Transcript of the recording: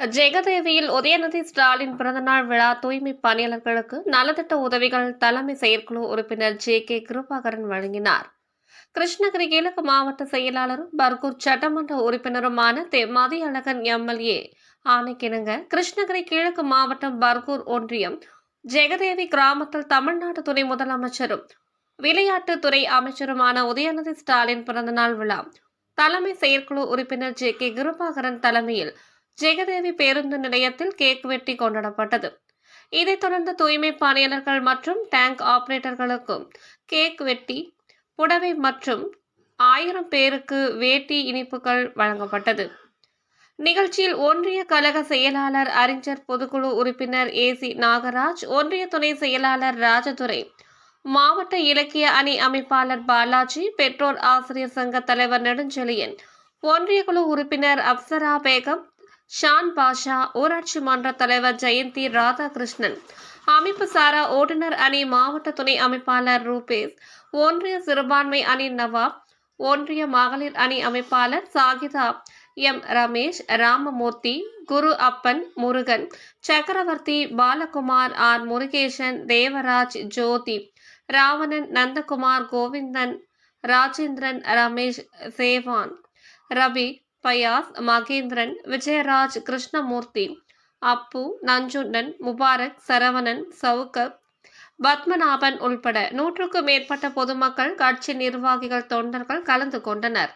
ஜெகதேவியில் உதயநிதி ஸ்டாலின் பிறந்தநாள் விழா தூய்மை பணியாளர்களுக்கு நலத்திட்ட உதவிகள் தலைமை செயற்குழு உறுப்பினர் ஜே கே கிருபாகரன் வழங்கினார். கிருஷ்ணகிரி கிழக்கு மாவட்ட செயலாளரும் பர்கூர் சட்டமன்ற உறுப்பினருமான தே. மதியழகன் எம்எல்ஏ ஆணைக்கிணங்க கிருஷ்ணகிரி கிழக்கு மாவட்டம் பர்கூர் ஒன்றியம் ஜெகதேவி கிராமத்தில் தமிழ்நாடு துணை முதலமைச்சரும் விளையாட்டுத்துறை அமைச்சருமான உதயநிதி ஸ்டாலின் பிறந்தநாள் விழா தலைமை செயற்குழு உறுப்பினர் ஜே கே கிருபாகரன் தலைமையில் ஜெகதேவி பேருந்து நிலையத்தில் கேக் வெட்டி கொண்டாடப்பட்டது. இதைத் தொடர்ந்து தூய்மை பணியாளர்கள் மற்றும் டேங்க் ஆபரேட்டர்களுக்கும் கேக் வெட்டி புடவை மற்றும் ஆயிரம் பேருக்கு வேட்டி இனிப்புகள் வழங்கப்பட்டது. நிகழ்ச்சியில் ஒன்றிய கழக செயலாளர் அறிஞர் பொதுக்குழு உறுப்பினர் ஏசி நாகராஜ் ஒன்றிய துணை செயலாளர் ராஜதுரை மாவட்ட இலக்கிய அணி அமைப்பாளர் பாலாஜி பெற்றோர் ஆசிரியர் சங்க தலைவர் நெடுஞ்செழியன் ஒன்றிய குழு உறுப்பினர் அப்சரா பேகம் ஷான் பாஷா ஊராட்சி மன்ற தலைவர் ஜெயந்தி ராதாகிருஷ்ணன் அமைப்பு சாரா ஓட்டுநர் அணி மாவட்ட துணை அமைப்பாளர் ரூபேஷ் ஒன்றிய சிறுபான்மை அணி நவாப் ஒன்றிய மகளிர் அணி அமைப்பாளர் சாகிதா M. Ramesh Ramamurthy Guru Appan Murugan Chakravarthy Balakumar R. Murugesan Devaraj Jothi Ravanan Nandakumar Govindan Rajendran Ramesh சேவான் Ravi bias Mahendran Vijayaraj Krishnamoorthy Appu Nanjundan Mubarak Saravanan சவுகப் பத்மநாபன் உள்பட நூற்றுக்கும் மேற்பட்ட பொதுமக்கள் கட்சி நிர்வாகிகள் தொண்டர்கள் கலந்து கொண்டனர்.